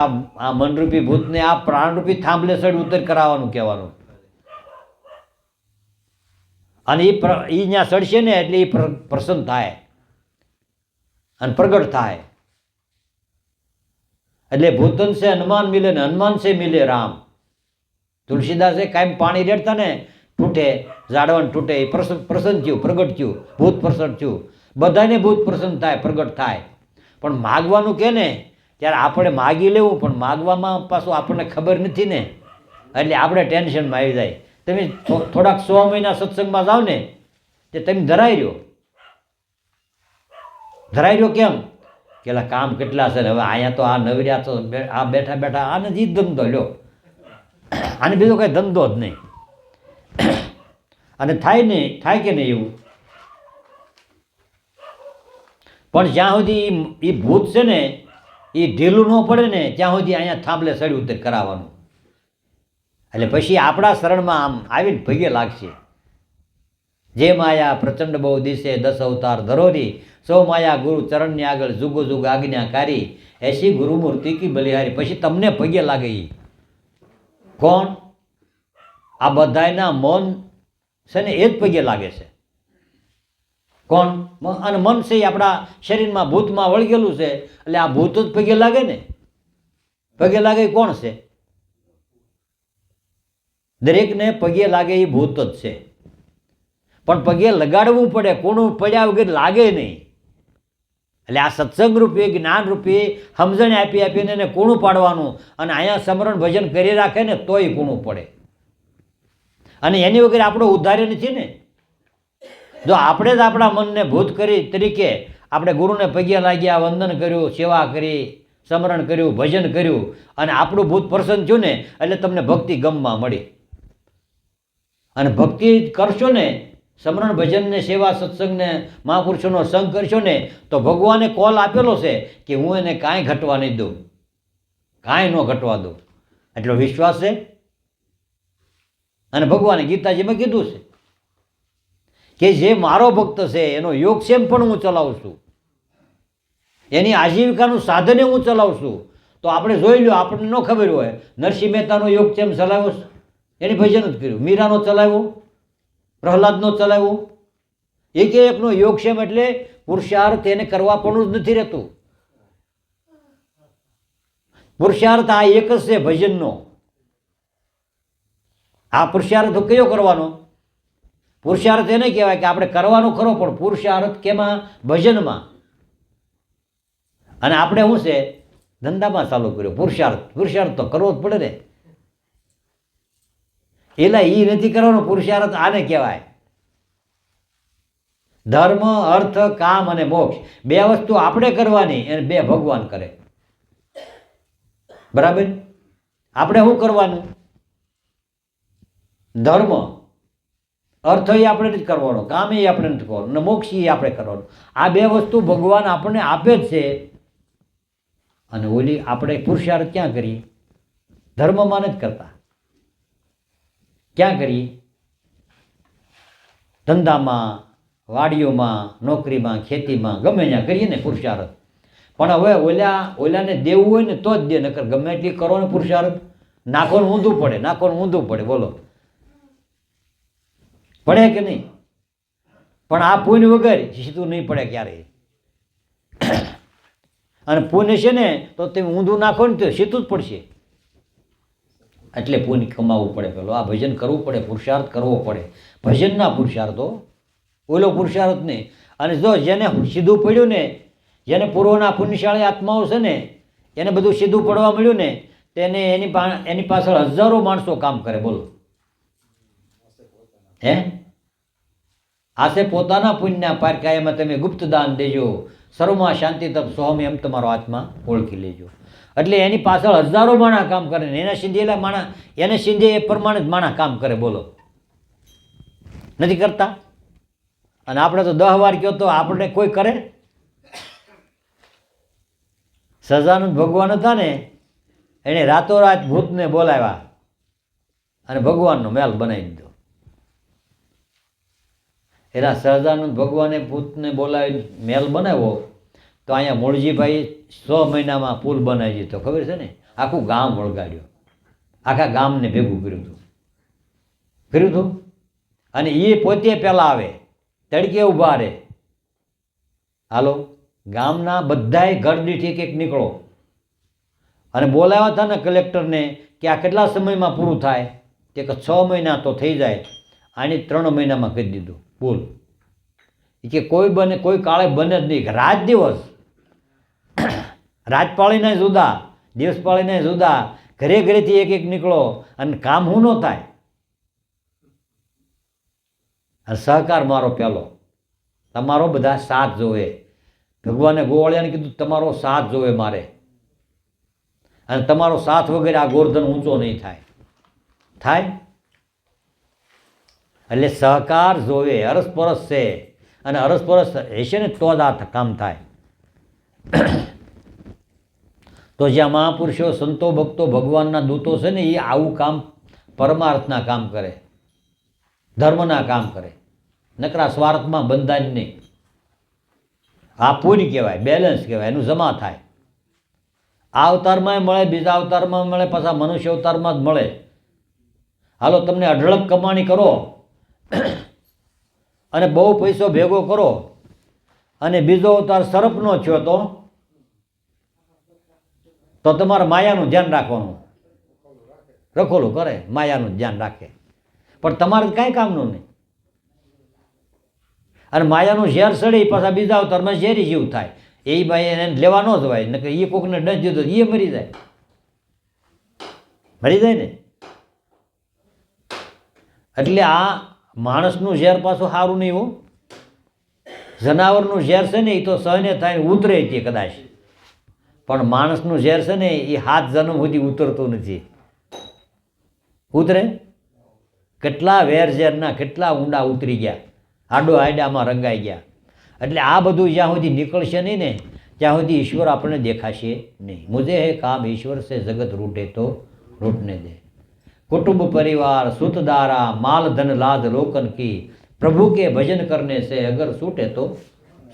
આ- મનરૂપી ભૂતને આ પ્રાણરૂપી થાંભલે સડ ઉતર કરાવવાનું કહેવાનું. અને એ એ ત્યાં સડશે ને એટલે એ પ્રસન્ન થાય. અને પ્રગટ થાય. એટલે ભૂતન છે હનુમાન મિલે ને હનુમાન છે મિલે રામ. તુલસીદાસે કાંઈ પાણી રેડતા ને તૂટે, ઝાડવાનું તૂટે એ પ્રસન્ન પ્રસન્ન થયું, પ્રગટ થયું, ભૂત પ્રસન્ન થયું. બધાને ભૂત પ્રસન્ન થાય, પ્રગટ થાય. પણ માગવાનું કે ને ત્યારે આપણે માગી લેવું, પણ માગવામાં પાછું આપણને ખબર નથી ને. એટલે આપણે ટેન્શનમાં આવી જાય. તમે થોડાક સો મહિના સત્સંગમાં જાઓ ને, તે તમે ધરાઈ રહ્યો. ધરાઈ રહ્યો કેમ? કે કામ કેટલા છે હવે અહીંયા તો આ નવર્યા તો આ બેઠા બેઠા આને જ ધંધો લ્યો. આને બીજો કાંઈ ધંધો જ નહીં. અને થાય નહીં થાય કે નહીં એવું? પણ જ્યાં સુધી એ ભૂત છે ને એ ઢીલું ન પડે ને, ત્યાં સુધી અહીંયા થાંભલે સડી ઉતર કરાવવાનું. એટલે પછી આપણા શરણમાં આમ આવીને ભગે લાગશે. જે માયા પ્રચંડ બહુ દિશે દસ અવતાર ધરોરી, સૌ માયા ગુરુ ચરણની આગળ જુગો જુગ આજ્ઞાકારી એસી ગુરુમૂર્તિ કી બલિહારી. પછી તમને પગે લાગે એ કોણ? આ બધાયના મન છે ને એ જ પગે લાગે છે. કોણ? અને મન છે આપણા શરીરમાં ભૂતમાં વળગેલું છે. એટલે આ ભૂત જ પગે લાગે ને? પગે લાગે કોણ છે? દરેકને પગે લાગે એ ભૂત જ છે. પણ પગે લગાડવું પડે, કોણું પડ્યા વગર લાગે નહીં. એટલે આ સત્સંગ રૂપે જ્ઞાન રૂપે સમજણ આપી આપીને એને કૂણું પાડવાનું. અને અહીંયા સમરણ ભજન કરી રાખે ને તોય કૂણું પડે. અને એની વગર આપણો ઉદ્ધાર નથી ને? જો આપણે જ આપણા મનને ભૂત કરી તરીકે આપણે ગુરુને પગ્યા લાગ્યા, વંદન કર્યું, સેવા કરી, સ્મરણ કર્યું, ભજન કર્યું અને આપણું ભૂત પ્રસન્ન થયું ને, એટલે તમને ભક્તિ ગમમાં મળી. અને ભક્તિ કરશો ને, સ્મરણ ભજનને સેવા સત્સંગને મહાપુરુષોનો સંગ કરશો ને, તો ભગવાને કોલ આપેલો છે કે હું એને કાંઈ ઘટવા નહીં દઉં. કાંઈ ન ઘટવા દઉં. એટલો વિશ્વાસ છે? અને ભગવાને ગીતાજીમાં કીધું છે કે જે મારો ભક્ત છે, એનો યોગક્ષેમ પણ હું ચલાવું છું. એની આજીવિકાનું સાધને હું ચલાવું છું. તો આપણે જોઈ લો આપણને ન ખબર હોય, નરસિંહ મહેતાનો યોગક્ષેમ ચલાવ્યો છે. એની ભજન જ કર્યું. મીરાનો ચલાવ્યો? પ્રહલાદનો ચલાવ્યો? એક એકનો યોગક્ષેમ એટલે પુરુષાર્થ એને કરવા પણ જ નથી રહેતું. પુરુષાર્થ આ એક જ છે ભજનનો. આ પુરુષાર્થ કયો કરવાનો? પુરુષાર્થ એને કહેવાય કે આપણે કરવાનું ખરો, પણ પુરુષાર્થ કેમાં? ભજનમાં. અને આપણે શું છે? ધંધામાં ચાલુ કર્યો. પુરુષાર્થ. પુરુષાર્થ તો કરવો જ પડે ને. એટલે એ નથી કરવાનો, પુરુષાર્થ આને કહેવાય. ધર્મ, અર્થ, કામ અને મોક્ષ. બે વસ્તુ આપણે કરવાની અને બે ભગવાન કરે. બરાબર? આપણે શું કરવાનું? ધર્મ. અર્થ એ આપણે જ કરવાનો, કામ એ આપણે નથી કરવાનું અને મોક્ષ એ આપણે કરવાનું. આ બે વસ્તુ ભગવાન આપણને આપે જ છે. અને ઓલી આપણે પુરુષાર્થ ક્યાં કરીએ? ધર્મમાં જ કરતા. ક્યાં કરીએ? ધંધામાં, વાડીઓમાં, નોકરીમાં, ખેતીમાં, ગમે ત્યાં કરીએ ને પુરુષાર્થ. પણ હવે ઓલા, ઓલાને દેવું હોય ને તો જ દે, નકર ગમે એટલી કરો ને પુરુષાર્થ. નાખોને ઊંધું પડે નાખોને ઊંધું પડે, બોલો. પડે કે નહીં? પણ આ પુણ્ય વગર સીધું નહીં પડે ક્યારેય. અને પુણ્ય છે ને, તો તમે ઊંધું નાખો ને તો સીધું જ પડશે. એટલે પુણ્ય કમાવવું પડે પેલો. આ ભજન કરવું પડે, પુરુષાર્થ કરવો પડે. ભજનના પુરુષાર્થો, ઓલો પુરુષાર્થ નહીં. અને જો જેને સીધું પડ્યું ને, જેને પૂર્વના પુણ્યશાળી આત્માઓ છે ને, એને બધું સીધું પડવા મળ્યું ને, તેને એની એની પાછળ હજારો માણસો કામ કરે, બોલો. હે? આશે પોતાના પુણ્યના પારકાયામાં તમે ગુપ્ત દાન દેજો. સર્વમાં શાંતિ તપ સોહમ એમ તમારો આત્મા ઓળખી લેજો. એટલે એની પાછળ હજારો માણા કામ કરે ને એના સિંધેલા માણા એને સિંધે એ પ્રમાણે જ માણા કામ કરે, બોલો. નથી કરતા? અને આપણે તો દહ વાર કહો તો આપણે કોઈ કરે? સજાનંદ ભગવાન હતા ને એણે રાતોરાત ભૂતને બોલાવ્યા અને ભગવાનનો મેલ બનાવી દીધો. એના સહજાનંદ ભગવાને પૂતને બોલાવી મેલ બનાવ્યો, તો અહીંયા મૂળજીભાઈ છ મહિનામાં પુલ બનાવી દીધો. ખબર છે ને? આખું ગામ વળગાડ્યું. આખા ગામને ભેગું કર્યું હતું. કર્યું હતું? અને એ પોતે પહેલાં આવે. તડકે ઊભા રહે. હાલો, ગામના બધાય ઘર દીઠ એક નીકળો. અને બોલાવ્યા હતા ને કલેક્ટરને કે આ કેટલા સમયમાં પૂરું થાય? કે છ મહિના તો થઈ જાય. આની ત્રણ મહિનામાં કરી દીધું. બોલ. એ કે કોઈ બને, કોઈ કાળે બને જ નહીં. રાત દિવસ. રાજપાળીને જુદા દિવસપાળીને જુદા. ઘરે ઘરેથી એક એક નીકળો અને કામ હું ન થાય? અને સહકાર મારો પહેલો તમારો બધા સાથ જોવે. ભગવાને ગોવાળિયાને કીધું, તમારો સાથ જોવે મારે. અને તમારો સાથ વગેરે આ ગોરધન ઊંચો નહીં થાય. થાય? એટલે સહકાર જોવે, અરસપરસ છે. અને અરસપરસ હશે ને તો જ આ કામ થાય. તો જ્યાં મહાપુરુષો, સંતો, ભક્તો, ભગવાનના દૂતો છે ને, એ આવું કામ, પરમાર્થના કામ કરે. ધર્મના કામ કરે. નકરા સ્વાર્થમાં બંધાય નહીં. આ પૂરી કહેવાય બેલેન્સ કહેવાય, એનું જમા થાય. આ અવતારમાં મળે, બીજા અવતારમાં મળે, પાછા મનુષ્ય અવતારમાં જ મળે. હાલો, તમને અઢળક કમાણી કરો. અને બહુ પૈસો ભેગો કરો અને બીજો અવતાર સરપનો થયો તો તો તમારે માયાનું ધ્યાન રાખવાનું. રખોલું કરે, માયાનું ધ્યાન રાખે. પણ તમારે કાંઈ કામનું નહીં. અને માયાનું ઝેર સડે પાછા બીજા અવતારમાં ઝેરી જીવ થાય. એ ભાઈ એને લેવા ન જવાય, નકર એ કોકને ડસ દીધો એ મરી જાય. મરી જાય ને? એટલે આ માણસનું ઝેર પાછું સારું નહીં હો. જનાવરનું ઝેર છે ને એ તો સહને થાય ઉતરે તે કદાચ. પણ માણસનું ઝેર છે ને એ હાથ જન્મ સુધી ઉતરતું નથી. ઉતરે? કેટલા વેર ઝેરના કેટલા ઊંડા ઉતરી ગયા. આડો આડામાં રંગાઈ ગયા. એટલે આ બધું જ્યાં સુધી નીકળશે નહીં ને, ત્યાં સુધી ઈશ્વર આપણને દેખાશે નહીં. મુજે હે કામ ઈશ્વર સે જગત રૂટે તો રૂટને દે. कुटुंब परिवार सुत दारा माल धन लाज लोकन की प्रभु के भजन करने से अगर छूटे तो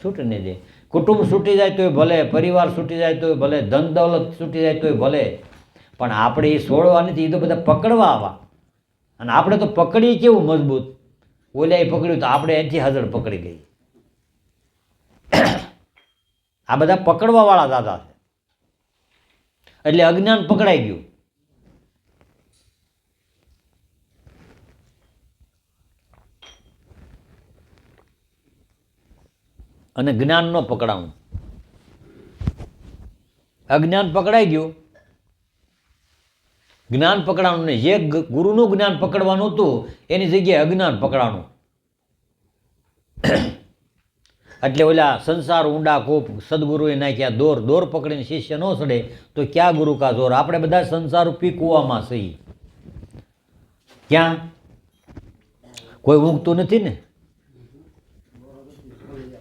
छूटने दे કુટુંબ છૂટી જાય તોય ભલે પરિવાર છૂટી જાય તોય ભલે ધન દૌલત છૂટી જાય તોય ભલે પણ આપણે એ છોડવા નથી એ તો બધા પકડવા આવા અને આપણે તો પકડી કેવું મજબૂત ઓલા એ પકડ્યું તો આપણે એથી હાજર પકડી ગઈ આ બધા પકડવાવાળા દાદા છે એટલે અજ્ઞાન પકડાઈ ગયું અને જ્ઞાન ન પકડાવું અજ્ઞાન પકડાઈ ગયું. જ્ઞાન પકડાવાનું નહીં. જે ગુરુનું જ્ઞાન પકડવાનું હતું, એની જગ્યાએ અજ્ઞાન પકડાવાનું એટલે ઓલા સંસાર, ઊંડા, કોપ, સદગુરુએ નાખ્યા દોર. દોર પકડીને શિષ્ય ન સડે, તો ક્યાં ગુરુ કા દોર આપણે બધા સંસાર રૂપી કૂવામાં સહી ક્યાં? કોઈ ઊંઘતું નથી ને?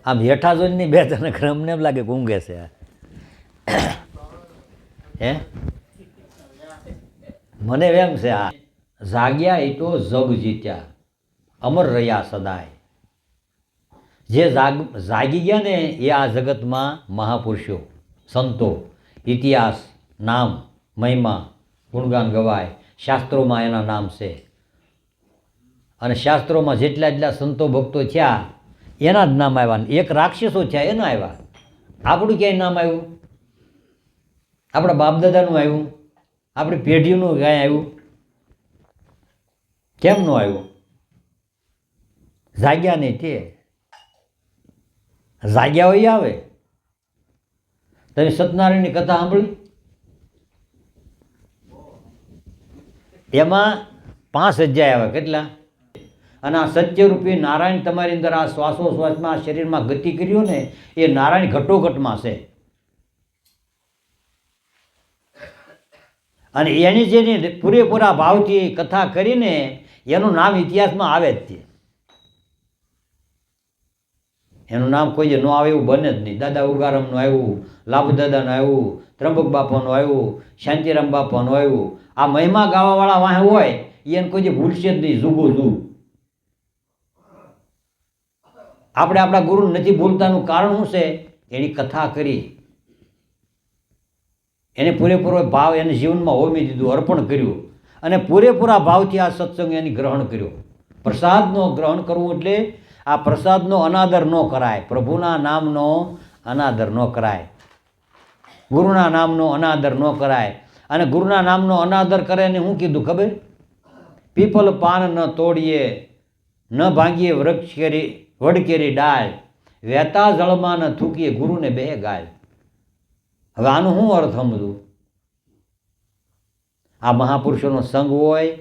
આમ હેઠા જોઈને બે તને અમને એમ લાગે ઊંઘે છે. હે? મને એમ છે આ, જાગ્યા એ તો જગ જીત્યા, અમર રહ્યા સદાય. જે જાગ, જાગી ગયા ને એ આ જગતમાં મહાપુરુષો, સંતો, ઇતિહાસ, નામ, મહિમા, ગુણગાન ગવાય, શાસ્ત્રોમાં એના નામ છે. અને શાસ્ત્રોમાં જેટલા જેટલા સંતો ભક્તો થયા એના જ નામ આવ્યા એક રાક્ષસો છે, એના આવ્યા. આપણું ક્યાંય નામ આવ્યું? આપણા બાપદાદાનું આવ્યું? આપણી પેઢીનું ક્યાંય આવ્યું? કેમ ન આવ્યું? જાગ્યા નહીં તે. જાગ્યા હોય આવે. તમે સત્યનારાયણની કથા સાંભળી? એમાં પાંચ અધ્યાય આવે, કેટલા? અને આ સત્યરૂપી નારાયણ તમારી અંદર આ શ્વાસોશ્વાસમાં શરીરમાં ગતિ કર્યો ને, એ નારાયણ ઘટોઘટમાં છે. અને એની જેની પૂરેપૂરા ભાવથી કથા કરીને એનું નામ ઇતિહાસમાં આવે જ છે. એનું નામ કોઈ જે ન આવે એવું બને જ નહીં. દાદા ઉગારામનું આવ્યું, લાભદાદાનું આવ્યું, ત્રંબક બાપાનું આવ્યું, શાંતિરામ બાપાનું આવ્યું. આ મહિમા ગાવાવાળા વાહે હોય, એને કોઈ જે ભૂલશે જ નહીં. જુગો જુગ આપણે આપણા ગુરુ નથી ભૂલતાનું કારણ શું છે? એની કથા કરી. એને પૂરેપૂરો ભાવ એને જીવનમાં હોમી દીધું, અર્પણ કર્યું. અને પૂરેપૂરા ભાવથી આ સત્સંગ એને ગ્રહણ કર્યો. પ્રસાદનો ગ્રહણ કરવું એટલે આ પ્રસાદનો અનાદર ન કરાય. પ્રભુના નામનો અનાદર ન કરાય. ગુરુના નામનો અનાદર ન કરાય. અને ગુરુના નામનો અનાદર કરે ને શું કીધું ખબર? પીપલ પાન ન તોડીએ, ન ભાંગીએ વૃક્ષ કેરી વડકેરી ડાળ વહેતા જળમાં ન થૂકીએ ગુરુને બે ગાય. હવે આનું શું અર્થ સમજવું? આ મહાપુરુષોનો સંગ હોય,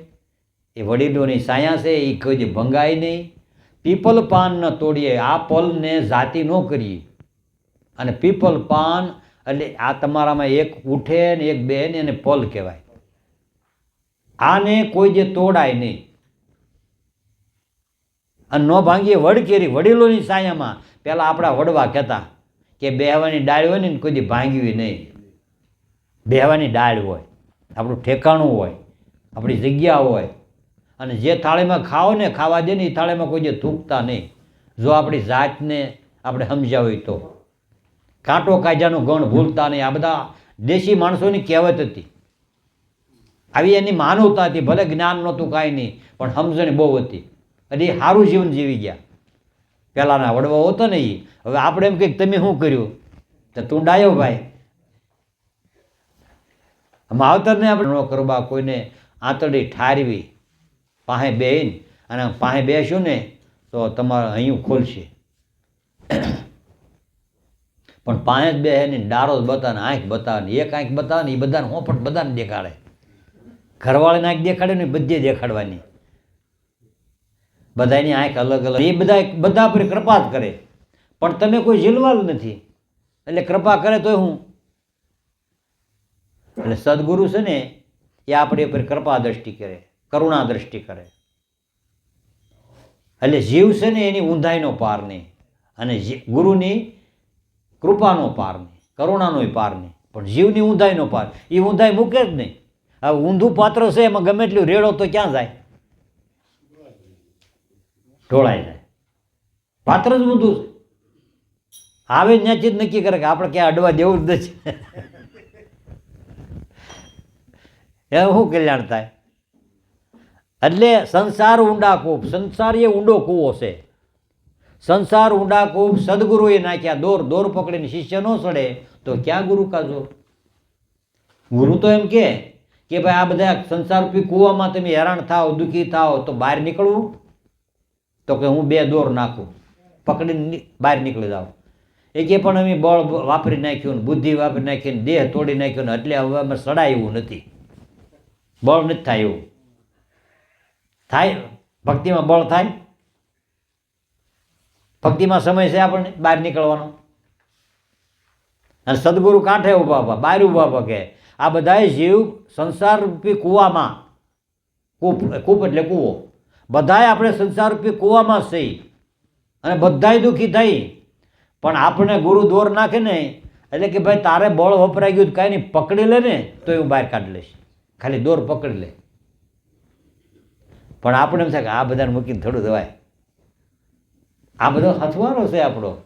એ વડીલોની સાયા છે, એ કોઈ દી ભંગાય નહીં. પીપલ પાન ન તોડીએ, આ પલને જાતિ ન કરીએ. અને પીપલ પાન, એટલે આ તમારામાં એક ઉઠે ને એક બે ને એને પલ કહેવાય. આને કોઈ જે તોડાય નહીં. અને ન ભાંગીએ વડકેરી વડીલોની સાયામાં. પહેલાં આપણા વડવા કહેતા કે બેહવાની ડાળ હોય ને કોઈ ભાંગવી નહીં. બેહવાની ડાળ હોય, આપણું ઠેકાણું હોય, આપણી જગ્યા હોય. અને જે થાળીમાં ખાઓ ને ખાવા દે ને એ થાળીમાં કોઈ જે થૂકતા નહીં. જો આપણી જાતને આપણે સમજ્યા હોય તો. કાંટો કાયદાનું ગણ ભૂલતા નહીં. આ બધા દેશી માણસોની કહેવત હતી. આવી એની માનવતા હતી. ભલે જ્ઞાન નહોતું કાંઈ નહીં, પણ સમજણ બહુ હતી. અને એ સારું જીવન જીવી ગયા. પહેલાંના વડવા હતો ને એ હવે આપણે એમ કંઈક તમે શું કર્યું? તો તું ડાયો ભાઈ. માવતરને આપણે ન કરવા કોઈને આંતરડી ઠારવી. પાસે બેહીને અને પાસે બેસ્યું ને તો તમારે અહીં ખોલશે. પણ પાંચ જ બેહે ને ડારો જ બતાવે આંખ બતાવે એક આંખ બતાવે ને એ બધાને હોપટ બધાને દેખાડે. ઘરવાળાને આંખ દેખાડે ને બધે દેખાડવાની. બધાની આંખ અલગ અલગ. એ બધા બધા પર કૃપા જ કરે. પણ તમે કોઈ ઝીલવાલ નથી. એટલે કૃપા કરે તોય હું. એટલે સદગુરુ છે ને, એ આપણી ઉપર કૃપા દ્રષ્ટિ કરે, કરુણા દ્રષ્ટિ કરે. એટલે જીવ છે ને, એની ઊંધાઈનો પાર નહીં. અને ગુરુની કૃપાનો પાર નહીં, કરુણાનોય પાર નહીં. પણ જીવની ઊંધાઈનો પાર. એ ઊંધાઈ મૂકે જ નહીં. હવે ઊંધું પાત્ર છે, એમાં ગમે એટલું રેડો તો ક્યાં જાય? ઢોળાઈ જાય. પાત્ર જ ઊંધું છે. આવે ત્યાંથી જ નક્કી કરે કે આપણે ક્યાં અડવા દેવું જ નથી. એ શું કલ્યાણ થાય? એટલે સંસાર ઊંડા કૂપ, સંસાર એ ઊંડો કૂવો છે. સંસાર ઊંડા કૂપ સદગુરુએ નાખ્યા. દોર દોર પકડીને શિષ્ય ન સડે તો ક્યાં ગુરુ કાજો? ગુરુ તો એમ કે ભાઈ આ બધા સંસાર કૂવામાં તમે હેરાન થાવ દુઃખી થાવ તો બહાર નીકળવું. તો કે હું બે દોર નાખું. પકડીને બહાર નીકળી જાઉં. એ પણ અમે બળ વાપરી નાખ્યું બુદ્ધિ વાપરી નાખીને દેહ તોડી નાખ્યો ને, એટલે હવે અમે સડાય એવું નથી. બળ નથી થાય એવું. થાય, ભક્તિમાં બળ થાય? ભક્તિમાં સમય છે આપણને? બહાર નીકળવાનો. અને સદગુરુ કાંઠે ઊભા ઊભા બહાર ઊભા ઊભા કે આ બધાય જીવ સંસાર રૂપી કૂવામાં. કૂપ કૂપ એટલે કૂવો. બધાય આપણે સંસારરૂપી કૂવામાં સહી. અને બધાય દુઃખી થઈ. પણ આપણે ગુરુ દોર નાખે ને, એટલે કે ભાઈ તારે બળ વપરાઈ ગયું કાંઈ નહીં, પકડી લે ને તો હું બહાર કાઢી લઈશ. ખાલી દોર પકડી લે. પણ આપણે એમ થાય કે આ બધાને મૂકીને થોડું દવાય આ બધો હથવારો છે આપણો.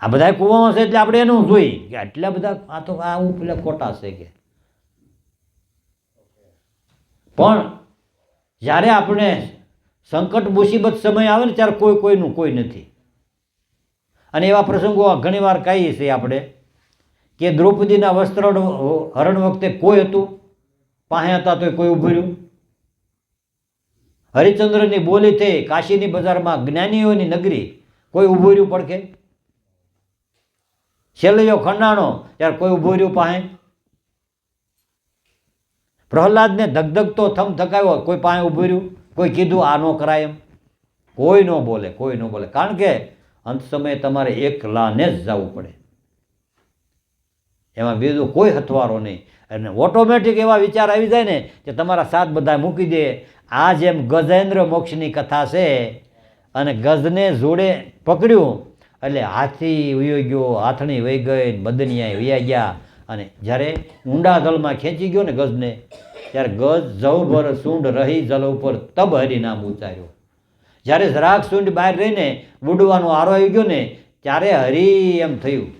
આ બધા કૂવામાં છે એટલે આપણે એનું જોઈ. કે આટલા બધા, આ તો, આ પેલા ખોટા છે કે. પણ જ્યારે આપણે સંકટ મુસીબત સમય આવે ને ત્યારે કોઈ કોઈનું કોઈ નથી. અને એવા પ્રસંગો ઘણીવાર કહીએ છીએ આપણે કે દ્રૌપદીના વસ્ત્ર હરણ વખતે કોઈ હતું? પાસે હતા તો કોઈ ઊભું રહ્યું? હરિચંદ્રની બોલી થઈ કાશીની બજારમાં જ્ઞાનીઓની નગરી કોઈ ઊભું રહ્યું પડખે? છેલ્லைયો ખંડાણો, ત્યારે કોઈ ઊભું રહ્યું પાસે પ્રહલાદને ધગધગતો થમ થકાવ્યો કોઈ પાસે ઊભું રહ્યું, કોઈ કીધું, આ ન કરાય એમ. કોઈ ન બોલે, કોઈ ન બોલે. કારણ કે અંત સમયે તમારે એકલાને જ જવું પડે. એમાં બીજું કોઈ હથવારો નહીં. અને ઓટોમેટિક એવા વિચાર આવી જાય ને કે તમારા સાથ બધા મૂકી દે. આ જેમ ગજેન્દ્ર મોક્ષની કથા છે અને ગજને જોડે પકડ્યું, એટલે હાથી વયો ગયો, હાથણી વહી ગઈ બદનિયા વયા ગયા. અને જ્યારે ઊંડા જળમાં ખેંચી ગયો ને ગજને, ત્યારે ગજ જવભર સૂંઢ રહી જલ ઉપર તબ હરિનામ ઉચ્ચાર્યો. જ્યારે જરાક સૂંઢ બહાર રહીને બુડવાનો આરો આવી ગયો ને, ત્યારે હરી એમ થયું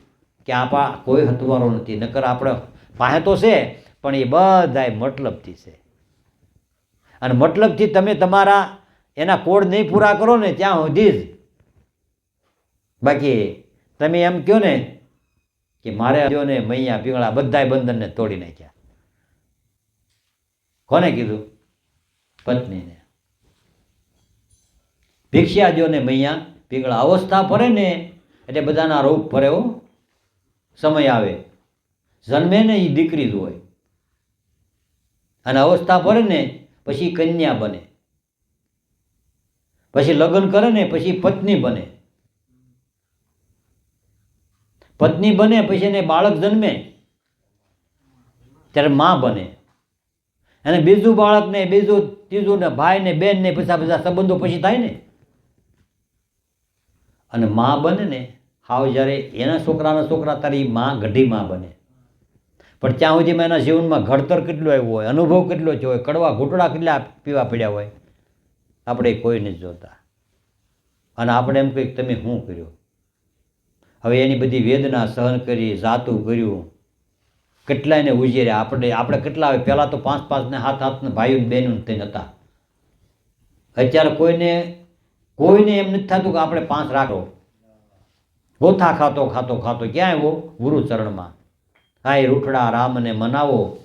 કે આપા કોઈ હતવારો નથી, નકર આપણે પાસે તો છે, પણ એ બધાય મતલબથી છે. અને મતલબથી તમે તમારા એના કોડ નહીં પૂરા કરો ને, ત્યાં સુધી જ. બાકી તમે એમ કહો ને કે મારે જો ને મૈયા પીંગળા બધાય બંધનને તોડી નાખ્યા. કોને કીધું? પત્નીને. ભિક્ષા જો ને મૈયા પીંગળા અવસ્થા ફરે ને એટલે બધાના રોગ ફરે હો. સમય આવે. જન્મે ને એ દીકરી જ હોય. અને અવસ્થા ફરે ને પછી કન્યા બને. પછી લગ્ન કરે ને પછી પત્ની બને. પત્ની બને, પછી એને બાળક જન્મે. ત્યારે માં બને. અને બીજું બાળક ને, બીજું, ત્રીજું ને, ભાઈ ને, બેન ને પછી બધા સંબંધો પછી થાય ને. અને માં બને ને, હાવ જ્યારે એના છોકરાના છોકરા તારે એ માં ગઢી માં બને. પણ ત્યાં સુધીમાં એના જીવનમાં ઘડતર કેટલું આવ્યું હોય, અનુભવ કેટલો થયો હોય, કડવા ઘૂંટડા કેટલા પીવા પડ્યા હોય, આપણે કોઈ નથી જોતા. અને આપણે એમ કંઈક તમે શું કર્યું? હવે એની બધી વેદના સહન કરી, જાતું કર્યું. કેટલાયને ઉજેર્યા આપણે આપણે કેટલા આવે? પહેલાં તો પાંચ, પાંચને હાથ, હાથને ભાઈઓને ભાઈઓ બહેનો થઈને હતા. અત્યારે કોઈને કોઈને એમ નથી થતું કે આપણે પાંચ રાખો. ગોથા ખાતો ખાતો ખાતો, ક્યાં આવ્યો? ગુરુચરણમાં. હા એ રૂઠડા રામને મનાવો.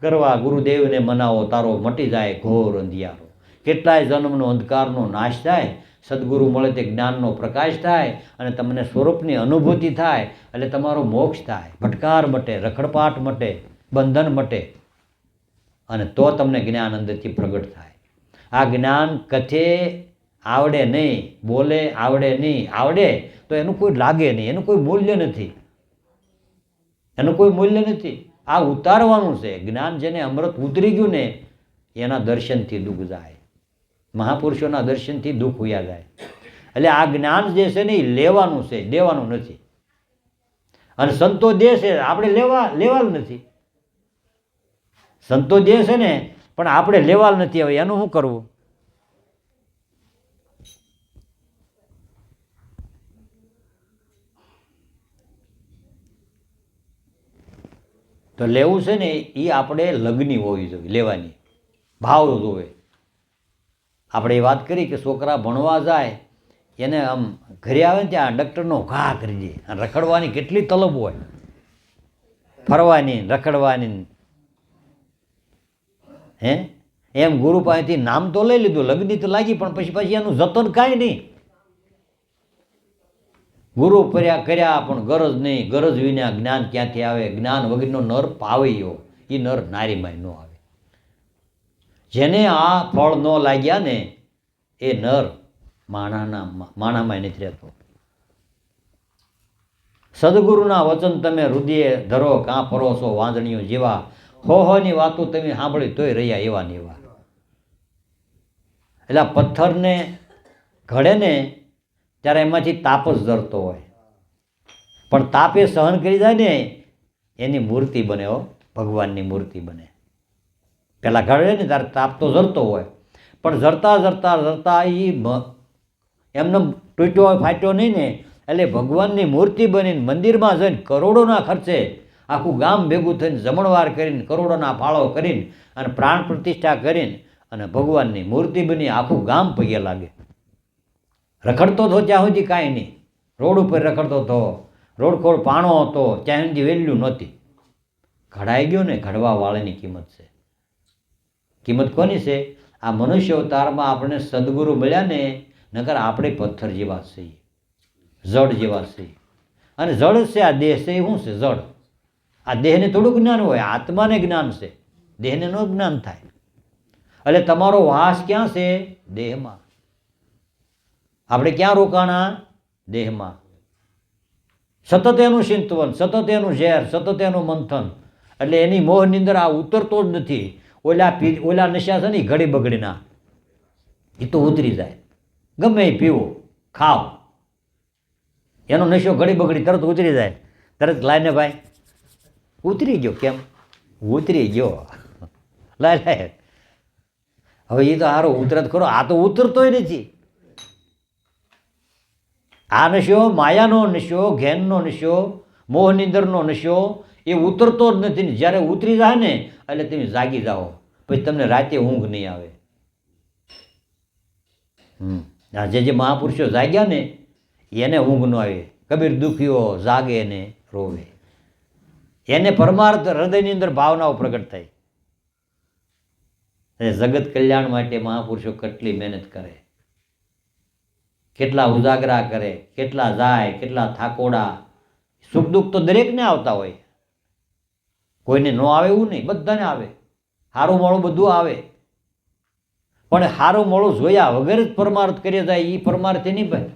કરવા ગુરુદેવને મનાવો. તારો મટી જાય ઘોર અંધિયારો. કેટલાય જન્મનો અંધકારનો નાશ થાય. સદગુરુ મળે તે જ્ઞાનનો પ્રકાશ થાય અને તમને સ્વરૂપની અનુભૂતિ થાય, એટલે તમારો મોક્ષ થાય. ભટકાર મટે, રખડપાટ મટે, બંધન મટે. અને તો તમને જ્ઞાન અંદરથી પ્રગટ થાય. આ જ્ઞાન કથે આવડે નહીં, બોલે આવડે નહીં. આવડે તો એનું કોઈ લાગે નહીં, એનું કોઈ મૂલ્ય નથી. એનું કોઈ મૂલ્ય નથી. આ ઉતારવાનું છે. જ્ઞાન જેને અમૃત ઉતરી ગયું ને, એના દર્શનથી દુઃખ જાય. મહાપુરુષોના દર્શનથી દુઃખ ઉયા જાય. એટલે આ જ્ઞાન જે છે ને એ લેવાનું છે, દેવાનું નથી. અને સંતો દે છે, આપણે લેવા, લેવાલ નથી. સંતો દે છે ને, પણ આપણે લેવાલ નથી. હવે એનું શું કરવું? તો લેવું છે ને એ આપણે લગ્ની હોવી જોઈએ, લેવાની. ભાવ જોવે. આપણે એ વાત કરી કે છોકરા ભણવા જાય, એને આમ ઘરે આવે ને ત્યાં ડૉક્ટરનો ઘા કરી દે. અને રખડવાની કેટલી તલબ હોય. ફરવાની, રખડવાની. હે? એમ ગુરુ પાસેથી નામ તો લઈ લીધું લગ્નિત લાગી, પણ પછી પછી એનું જતન કાંઈ નહીં. ગુરુ પર્યા કર્યા, પણ ગરજ નહીં. ગરજ વિના જ્ઞાન ક્યાંથી આવે? જ્ઞાન વગરનો નર પાવૈયો. એ નર નારીમાંય ન આવે. જેને આ ફળ ન લાગ્યા ને એ નર માણાના માણામાં નથી રહેતો. સદગુરુના વચન તમે રુદિએ ધરો કાં પરોસો વાંદણીઓ જેવા. હો, હોની વાતો તમે સાંભળી તોય રહ્યા એવા ને એવા. એટલે પથ્થરને ઘડે ને ત્યારે એમાંથી તાપ જ ધરતો હોય. પણ તાપે સહન કરી જાય ને, એની મૂર્તિ બને હો, ભગવાનની મૂર્તિ બને. પહેલાં ઘરે ને ત્યારે તાપ તો ઝરતો હોય, પણ ઝરતા ઝરતા ઝરતા એ એમને તૂટ્યો ફાટ્યો નહીં ને, એટલે ભગવાનની મૂર્તિ બનીને મંદિરમાં જઈને કરોડોના ખર્ચે આખું ગામ ભેગું થઈને જમણવાર કરીને કરોડોના ફાળો કરીને અને પ્રાણ પ્રતિષ્ઠા કરીને અને ભગવાનની મૂર્તિ બની, આખું ગામ પગે લાગે. રખડતો હતો ત્યાં સુધી કાંઈ નહીં. રોડ ઉપર રખડતો હતો રોડ ખોડ પાણો હતો, ત્યાં સુધી વેલ્યુ નહોતી. ઘડાઈ ગયો ને, ઘડવા વાળાની કિંમત છે. કિંમત કોની છે? આ મનુષ્ય અવતારમાં આપણે સદગુરુ મળ્યા ને, નકર આપણે પથ્થર જેવા છીએ, જડ જેવા છીએ. અને જડ છે, આ દેહ છે, એ શું છે? જડ. આ દેહને થોડું જ્ઞાન હોય, આત્માને જ્ઞાન છે. દેહને ન જ્ઞાન થાય. એટલે તમારો વાસ ક્યાં છે? દેહમાં. આપણે ક્યાં રોકાણા? દેહમાં. સતત એનું ચિંતવન, સતત એનું ઝેર, સતત એનું મંથન. એટલે એની મોહની અંદર આ ઉતરતો જ નથી. ઓલા પી ઓલા નશા છે ને ઘડી બગડીના એ તો ઉતરી જાય. ગમે એ પીવો, ખાઓ. એનો નશો ઘડી બગડી તરત ઉતરી જાય. તરત લાઈને ભાઈ, ઉતરી ગયો કેમ? ઉતરી ગયો. લાય લાય. હવે એ તો સારો ઉતરત ખરો. આ તો ઉતરતોય નથી. આ નશો માયાનો નશો, ઘેનનો નશો, મોહનિંદરનો નશો એ ઉતરતો જ નથી ને. જ્યારે ઉતરી જાય ને, એટલે તમે જાગી જાઓ. પછી તમને રાતે ઊંઘ નહીં આવે. હમ. જે જે મહાપુરુષો જાગ્યા ને, એને ઊંઘ ન આવે. કબીર દુખ્યો જાગે ને રોવે. એને પરમાર્થ હૃદયની અંદર ભાવનાઓ પ્રગટ થાય. અને જગત કલ્યાણ માટે મહાપુરુષો કેટલી મહેનત કરે. કેટલા ઉજાગરા કરે, કેટલા જાય, કેટલા થાકોડા. સુખ દુઃખ તો દરેકને આવતા હોય. કોઈને ન આવે એવું નહીં, બધાને આવે. સારું મોડું બધું આવે. પણ સારું મોડું જોયા વગર જ પરમાર્થ કરી જાય એ પરમાર્થ નહીં ભાઈ.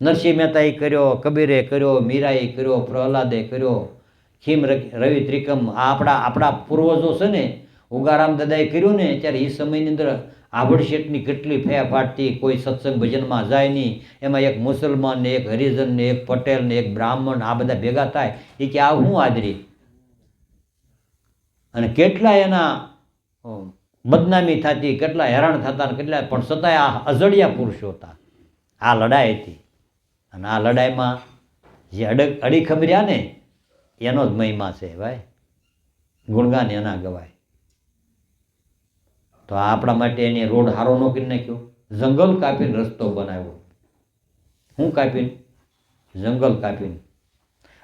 નરસિંહ મહેતાએ કર્યો, કબીરે કર્યો, મીરાએ કર્યો, પ્રહલાદે કર્યો, ખીમ રવિ ત્રિકમ, આ આપણા આપણા પૂર્વજો છે ને ઉગારામ દાદાએ કર્યું ને, ત્યારે એ સમયની અંદર આભડ શેઠની કેટલી ફેફાટતી કોઈ સત્સંગ ભજનમાં જાય નહીં. એમાં એક મુસલમાન ને, એક હરિજન ને, એક પટેલ ને, એક બ્રાહ્મણ આ બધા ભેગા થાય. એ કે આ હું આદરી? અને કેટલા એના બદનામી થતી, કેટલા હેરાન થતા કેટલા, પણ છતાંય આ અજડિયા પુરુષો હતા. આ લડાઈ હતી. અને આ લડાઈમાં જે અડગ, અડીખમર્યા ને, એનો જ મહિમા છે ભાઈ. ગુણગાન એના ગવાય. તો આપણા માટે એને રોડ હારો ન કરી નાખ્યો. જંગલ કાપીને રસ્તો બનાવ્યો. હું કાપીને? જંગલ કાપીને.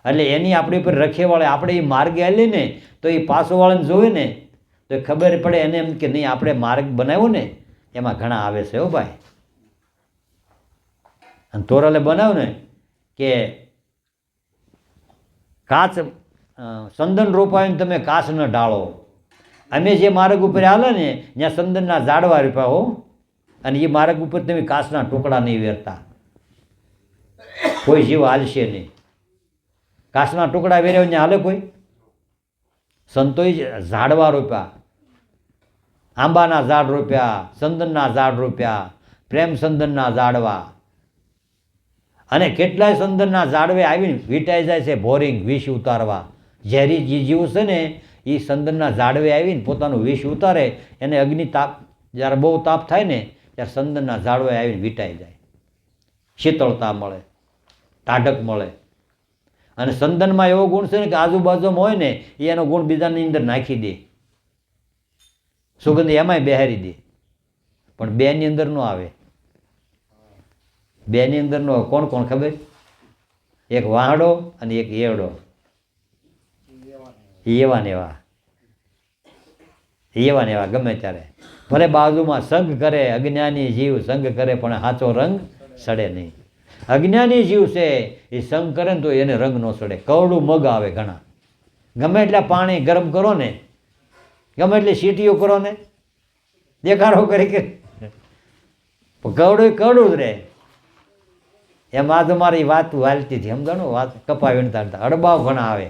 એટલે એની આપણી ઉપર રખેવાળે આપણે એ માર્ગે હાલીએ ને, તો એ પાછોવાળાને જોવે ને, તો ખબર પડે એને એમ કે નહીં, આપણે માર્ગ બનાવ્યો ને, એમાં ઘણા આવે છે હો ભાઈ. અને તોરલે બનાવ્યું ને કે કાચ ચંદન રોપાવીને તમે કાચ ન ઢાળો. અમે જે માર્ગ ઉપર હાલે ને, ત્યાં સંદનના ઝાડવા રૂપા હો, અને એ માર્ગ ઉપર તમે કાચના ટુકડા નહીં વેરતા. કોઈ જીવ હાલશે નહીં. કાચના ટુકડા વેર્યા ત્યાં હાલે કોઈ? સંતોએ ઝાડવા રોપ્યા, આંબાના ઝાડ રોપ્યા ચંદનના ઝાડ રોપ્યા, પ્રેમ ચંદનના ઝાડવા. અને કેટલાય ચંદનના ઝાડવે આવીને વીટાઈ જાય છે બોરિંગ વિષ ઉતારવા. ઝેરી જે જીવ છે ને એ ચંદનના ઝાડવે આવીને પોતાનું વિષ ઉતારે, એને અગ્નિ તાપ, જ્યારે બહુ તાપ થાય ને, ત્યારે ચંદનના ઝાડવે આવીને વીટાઈ જાય. શીતળતા મળે ટાઢક મળે. અને ચંદનમાં એવો ગુણ છે ને કે આજુબાજુમાં હોય ને એ એનો ગુણ બીજાની અંદર નાખી દે. સુગંધ એમાંય બેહારી દે. પણ બેની અંદર ન આવે. બેની અંદર નો કોણ કોણ ખબર? એક વાહડો અને એક એવડો એવા. ને એવા ગમે ત્યારે. ભલે બાજુમાં સંઘ કરે, અજ્ઞાની જીવ સંઘ કરે, પણ સાચો રંગ સડે નહીં. અજ્ઞાની જીવ છે, એ સંઘ કરે ને તો એને રંગ ન સડે. કવડું મગ આવે ઘણા. ગમે એટલે પાણી ગરમ કરો ને, ગમે એટલી સીટીઓ કરો ને, દેખાડો કરી કે. કવડું એ કવડું જ રહે. એમાં તમારી વાત વાલતી હતી સમજાણું? વાત કપાવીને તારતા અડબાવ ઘણા આવે.